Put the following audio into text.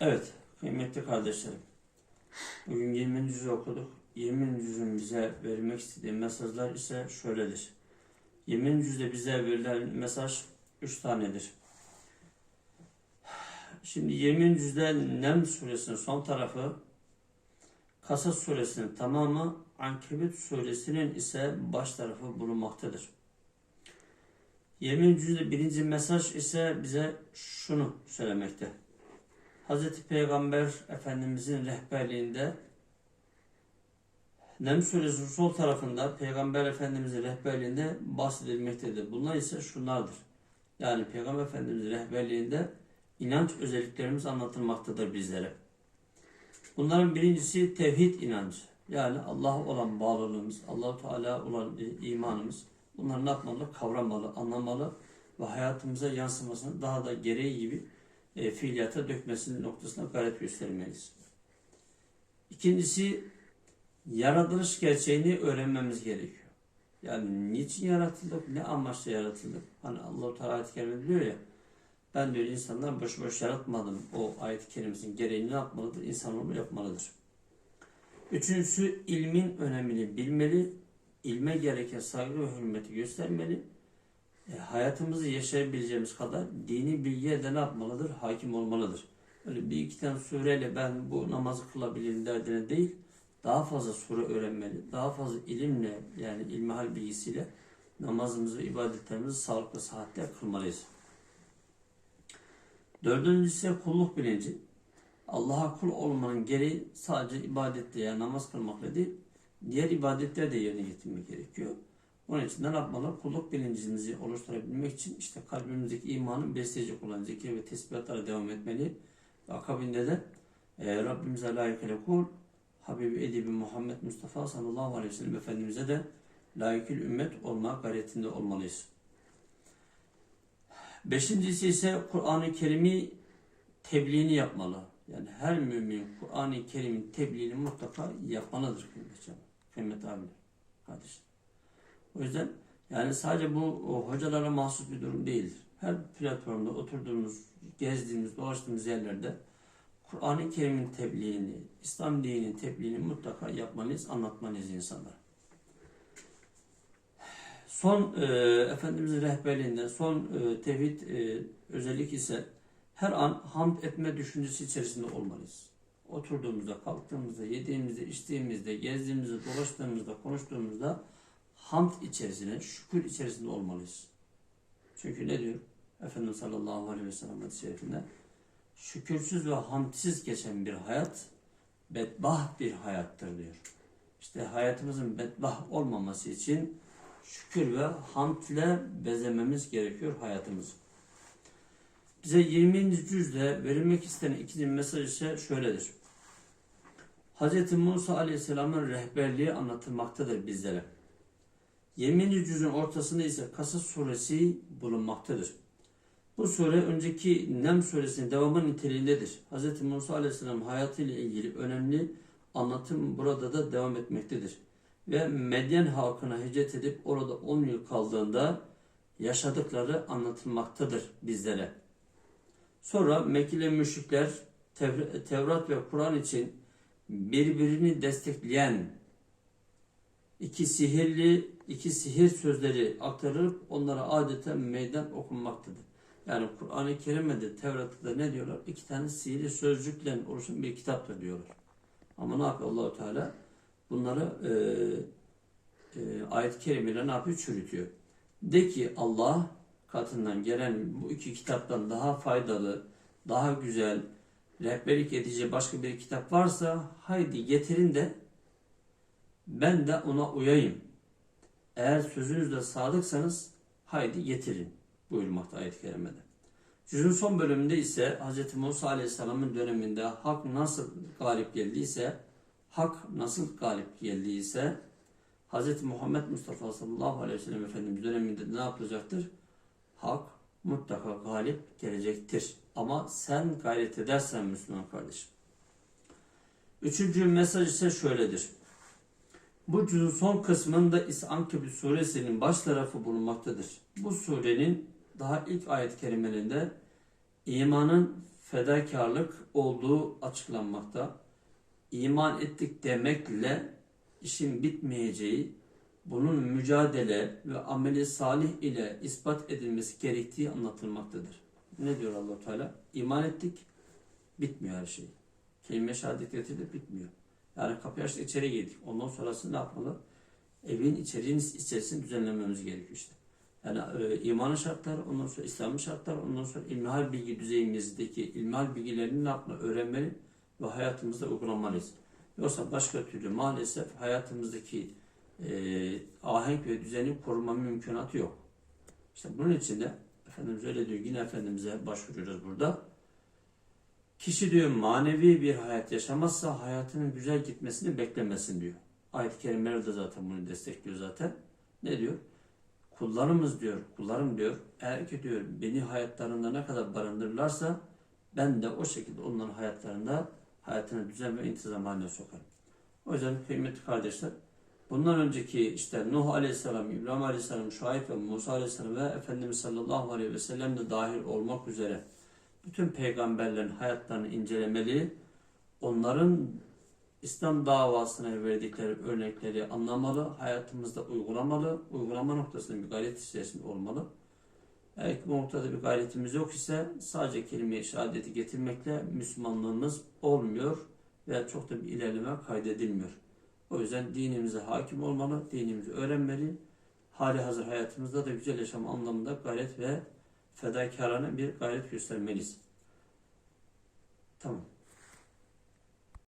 Evet, kıymetli kardeşlerim. Bugün 20. cüzü okuduk. 20. cüzün bize vermek istediği mesajlar ise şöyledir. 20. cüzde bize verilen mesaj 3 tanedir. Şimdi 20. cüzde Nem suresinin son tarafı, Kasas suresinin tamamı, Ankebut suresinin ise baş tarafı bulunmaktadır. 20. cüzde birinci mesaj ise bize şunu söylemekte. Hz. Peygamber Efendimizin rehberliğinde Nem suresinin sol tarafında Peygamber Efendimizin rehberliğinde bahsedilmektedir. Bunlar ise şunlardır. Yani Peygamber Efendimizin rehberliğinde inanç özelliklerimiz anlatılmaktadır bizlere. Bunların birincisi tevhid inancı. Yani Allah'a olan bağlılığımız, allah Teala olan imanımız. Bunları ne yapmalı? Kavramalı, anlamalı ve hayatımıza yansımasını daha da gereği gibi e, fiiliyata dökmesinin noktasına gayret göstermeliyiz. İkincisi, yaratılış gerçeğini öğrenmemiz gerekiyor. Yani niçin yaratıldık, ne amaçla yaratıldık? Hani Allah-u Teala kerimede diyor ya, ben diyor insanlar boş boş yaratmadım. O ayet-i kerimesinin gereğini yapmalıdır? İnsanoğlu yapmalıdır. Üçüncüsü, ilmin önemini bilmeli, ilme gereken saygı ve hürmeti göstermeli, e, hayatımızı yaşayabileceğimiz kadar dini bilgiye de ne yapmalıdır? Hakim olmalıdır. Öyle bir iki tane sureyle ben bu namazı kılabilirim derdine değil, daha fazla sure öğrenmeli, daha fazla ilimle yani ilmihal bilgisiyle namazımızı, ibadetlerimizi sağlıklı saatte kılmalıyız. Dördüncüsü kulluk bilinci. Allah'a kul olmanın gereği sadece ibadette yani namaz kılmakla değil, diğer ibadetler de yerine getirmek gerekiyor. Onun için ne yapmalı? Kulluk bilincimizi oluşturabilmek için işte kalbimizdeki imanın besleyici olan zikir ve tesbihatlara devam etmeli. Ve akabinde de e, Rabbimize layıkıyla kul, Habibi Edibi Muhammed Mustafa sallallahu aleyhi ve sellem Efendimiz'e de layıkül ümmet olma gayretinde olmalıyız. Beşincisi ise Kur'an-ı Kerim'i tebliğini yapmalı. Yani her mümin Kur'an-ı Kerim'in tebliğini mutlaka yapmalıdır kıymetli abiler, kardeşim. O yüzden yani sadece bu hocalara mahsus bir durum değildir. Her platformda oturduğumuz, gezdiğimiz, dolaştığımız yerlerde Kur'an-ı Kerim'in tebliğini, İslam dininin tebliğini mutlaka yapmalıyız, anlatmalıyız insanlara. Son e, Efendimizin rehberliğinde son e, tevhid e, özellik ise her an hamd etme düşüncesi içerisinde olmalıyız. Oturduğumuzda, kalktığımızda, yediğimizde, içtiğimizde, gezdiğimizde, dolaştığımızda, konuştuğumuzda hamd içerisinde, şükür içerisinde olmalıyız. Çünkü ne diyor? Efendimiz sallallahu aleyhi ve sellem şerifinde şükürsüz ve hamdsiz geçen bir hayat bedbah bir hayattır diyor. İşte hayatımızın bedbah olmaması için şükür ve hamdle bezememiz gerekiyor hayatımızı. Bize 20. cüzde verilmek istenen ikinci mesaj ise şöyledir. Hz. Musa Aleyhisselam'ın rehberliği anlatılmaktadır bizlere. 20. cüzün ortasında ise Kasas suresi bulunmaktadır. Bu sure önceki Nem suresinin devamı niteliğindedir. Hz. Musa Aleyhisselam hayatıyla ilgili önemli anlatım burada da devam etmektedir. Ve Medyen halkına hicret edip orada 10 yıl kaldığında yaşadıkları anlatılmaktadır bizlere. Sonra Mekkeli müşrikler Tev- Tevrat ve Kur'an için birbirini destekleyen iki sihirli iki sihir sözleri aktarılıp onlara adeta meydan okunmaktadır. Yani Kur'an-ı Kerim'de Tevrat'ta ne diyorlar? İki tane sihirli sözcükle oluşan bir kitaptır diyorlar. Ama ne yapıyor Allahu Teala? Bunları e, e, ayet-i kerimeyle ne yapıyor? Çürütüyor. De ki Allah katından gelen bu iki kitaptan daha faydalı, daha güzel, rehberlik edici başka bir kitap varsa haydi getirin de ben de ona uyayım. Eğer sözünüzde sadıksanız haydi getirin buyurmakta ayet-i kerimede. Cüzün son bölümünde ise Hz. Musa Aleyhisselam'ın döneminde hak nasıl galip geldiyse, hak nasıl galip geldiyse Hz. Muhammed Mustafa sallallahu aleyhi ve sellem Efendimiz döneminde ne yapılacaktır? Hak mutlaka galip gelecektir. Ama sen gayret edersen Müslüman kardeşim. Üçüncü mesaj ise şöyledir. Bu cüzün son kısmında ise Ankebut suresinin baş tarafı bulunmaktadır. Bu surenin daha ilk ayet-i kerimelerinde imanın fedakarlık olduğu açıklanmakta. İman ettik demekle işin bitmeyeceği, bunun mücadele ve ameli salih ile ispat edilmesi gerektiği anlatılmaktadır. Ne diyor allah Teala? İman ettik, bitmiyor her şey. Kelime şehadet bitmiyor. Kapıyı içeri girdik. Ondan sonrası ne yapmalı? Evin içeriğinin içerisini düzenlememiz gerekiyor işte. Yani e, imanın şartları, ondan sonra İslam'ın şartları, ondan sonra ilmihal bilgi düzeyimizdeki ilmihal bilgilerini ne yapmalı? Öğrenmeli ve hayatımızda uygulamalıyız. Yoksa başka türlü maalesef hayatımızdaki e, ahenk ve düzeni koruma mümkünatı yok. İşte bunun için de Efendimiz öyle diyor, yine Efendimiz'e başvuruyoruz burada. Kişi diyor manevi bir hayat yaşamazsa hayatının güzel gitmesini beklemesin diyor. Ayet-i kerimeler de zaten bunu destekliyor zaten. Ne diyor? Kullarımız diyor, kullarım diyor, eğer ki diyor beni hayatlarında ne kadar barındırırlarsa ben de o şekilde onların hayatlarında hayatını düzen ve intizam haline sokarım. O yüzden kıymetli kardeşler, bundan önceki işte Nuh Aleyhisselam, İbrahim Aleyhisselam, Şuayb ve Musa Aleyhisselam ve Efendimiz sallallahu aleyhi ve sellem de dahil olmak üzere bütün peygamberlerin hayatlarını incelemeli, onların İslam davasına verdikleri örnekleri anlamalı, hayatımızda uygulamalı, uygulama noktasında bir gayret içerisinde olmalı. Eğer bu noktada bir gayretimiz yok ise sadece kelime-i şehadeti getirmekle Müslümanlığımız olmuyor ve çok da bir ilerleme kaydedilmiyor. O yüzden dinimize hakim olmalı, dinimizi öğrenmeli, hali hazır hayatımızda da güzel yaşam anlamında gayret ve fedakarane bir gayret göstermeliyiz. Tamam.